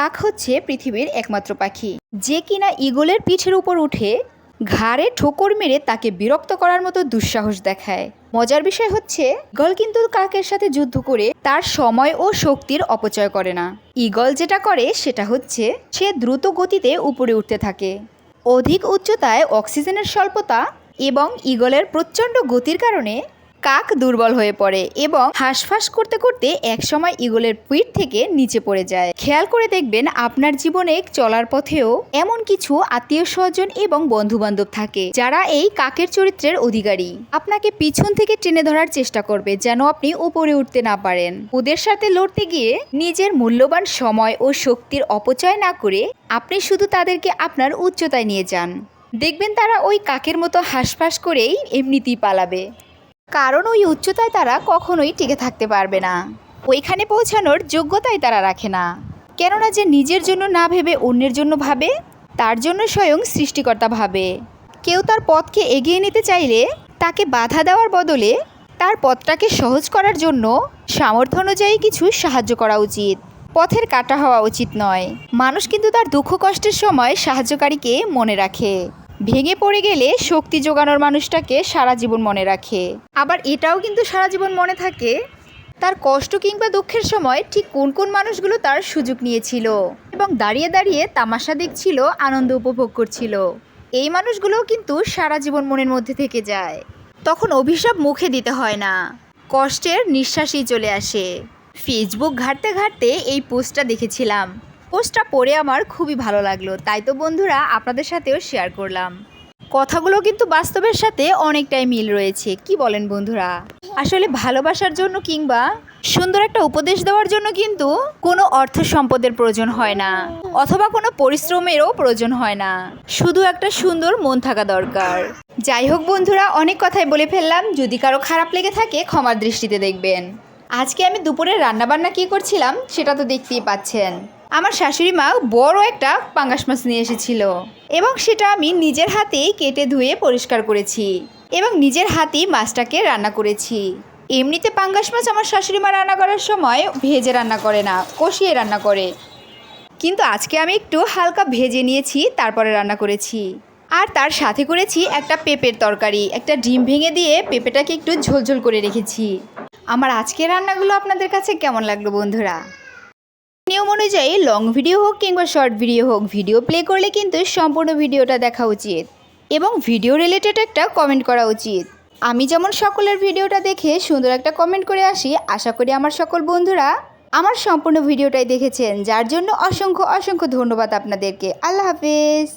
কাক হচ্ছে পৃথিবীর একমাত্র পাখি। যে কিনা ইগলের পিঠের উপর উঠে ঘাড়ে ঠোকর মেরে তাকে বিরক্ত করার মতো দুঃসাহস দেখায়। মজার বিষয় হচ্ছে ইগল কিন্তু কাকের সাথে যুদ্ধ করে তার সময় ও শক্তির অপচয় করে না। ইগল যেটা করে সেটা হচ্ছে, সে দ্রুত গতিতে উপরে উঠতে থাকে। অধিক উচ্চতায় অক্সিজেনের স্বল্পতা এবং ইগলের প্রচণ্ড গতির কারণে কাক দুর্বল হয়ে পড়ে এবং হাঁসফাঁস করতে করতে একসময় ইগলের পিঠ থেকে নিচে পড়ে যায়। খেয়াল করে দেখবেন আপনার জীবনে চলার পথেও এমন কিছু আত্মীয় স্বজন এবং বন্ধু বান্ধব থাকে, যারা এই কাকের চরিত্রের অধিকারী। আপনাকে পিছন থেকে টেনে ধরার চেষ্টা করবে যেন আপনি উপরে উঠতে না পারেন। ওদের সাথে লড়তে গিয়ে নিজের মূল্যবান সময় ও শক্তির অপচয় না করে আপনি শুধু তাদেরকে আপনার উচ্চতায় নিয়ে যান। দেখবেন তারা ওই কাকের মতো হাঁসফাঁস করেই এমনিতেই পালাবে। কারণ ওই উচ্চতায় তারা কখনোই টিকে থাকতে পারবে না। ওইখানে পৌঁছানোর যোগ্যতাই তারা রাখে না। কেননা যে নিজের জন্য না ভেবে অন্যের জন্য ভাবে, তার জন্য স্বয়ং সৃষ্টিকর্তা ভাবে। কেউ তার পথকে এগিয়ে নিতে চাইলে তাকে বাধা দেওয়ার বদলে তার পথটাকে সহজ করার জন্য সামর্থ্য অনুযায়ী কিছু সাহায্য করা উচিত। পথের কাটা হওয়া উচিত নয়। মানুষ কিন্তু তার দুঃখ কষ্টের সময় সাহায্যকারীকে মনে রাখে। ভেঙে পড়ে গেলে শক্তি যোগানোর মানুষটাকে সারা জীবন মনে রাখে। আবার এটাও কিন্তু সারা জীবন মনে থাকে, তার কষ্ট কিংবা দুঃখের সময় ঠিক কোন কোন মানুষগুলো তার সুযোগ নিয়েছিল। এবং দাঁড়িয়ে দাঁড়িয়ে তামাশা দেখছিল, আনন্দ উপভোগ করছিল। এই মানুষগুলোও কিন্তু সারা জীবন মনের মধ্যে থেকে যায়। তখন অভিশাপ মুখে দিতে হয় না। কষ্টের নিঃশ্বাসই চলে আসে। ফেসবুক ঘাঁটতে ঘাঁটতে এই পোস্টটা দেখেছিলাম। পোস্টটা পড়ে আমার খুবই ভালো লাগল। তাই তো বন্ধুরা, আপনাদের সাথেও শেয়ার করলাম। কথাগুলো কিন্তু বাস্তবের সাথে অনেকটাই মিল রয়েছে। কি বলেন বন্ধুরা? আসলে ভালোবাসার জন্য কিংবা সুন্দর একটা উপদেশ দেওয়ার জন্য কিন্তু কোনো অর্থ সম্পদের প্রয়োজন হয় না, অথবা কোনো পরিশ্রমেরও প্রয়োজন হয় না। শুধু একটা সুন্দর মন থাকা দরকার। যাই হোক বন্ধুরা, অনেক কথাই বলে ফেললাম। যদি কারও খারাপ লেগে থাকে, ক্ষমার দৃষ্টিতে দেখবেন। আজকে আমি দুপুরে রান্নাবান্না কী করছিলাম, সেটা তো দেখতেই পাচ্ছেন। আমার শাশুড়ি মা বড় একটা পাঙ্গাস মাছ নিয়ে এসেছিল। এবং সেটা আমি নিজের হাতেই কেটে ধুয়ে পরিষ্কার করেছি এবং নিজের হাতেই মাছটাকে রান্না করেছি। এমনিতে পাঙ্গাস মাছ আমার শাশুড়ি মা রান্না করার সময় ভেজে রান্না করে না, কষিয়ে রান্না করে। কিন্তু আজকে আমি একটু হালকা ভেজে নিয়েছি, তারপরে রান্না করেছি। আর তার সাথে করেছি একটা পেঁপের তরকারি, একটা ডিম ভেঙে দিয়ে পেঁপেটাকে একটু ঝোলঝোল করে রেখেছি। আমার আজকের রান্নাগুলো আপনাদের কাছে কেমন লাগল বন্ধুরা? নিয়ম অনুযায়ী লং ভিডিও হোক কিংবা শর্ট ভিডিও হোক ভিডিও প্লে করলে কিন্তু সম্পূর্ণ ভিডিওটা দেখা উচিত এবং ভিডিও রিলেটেড একটা কমেন্ট করা উচিত। আমি যেমন সকলের ভিডিওটা দেখে সুন্দর একটা কমেন্ট করে আসি, আশা করি আমার সকল বন্ধুরা আমার সম্পূর্ণ ভিডিওটাই দেখেছেন। যার জন্য অসংখ্য অসংখ্য ধন্যবাদ আপনাদেরকে। আল্লাহ হাফেজ।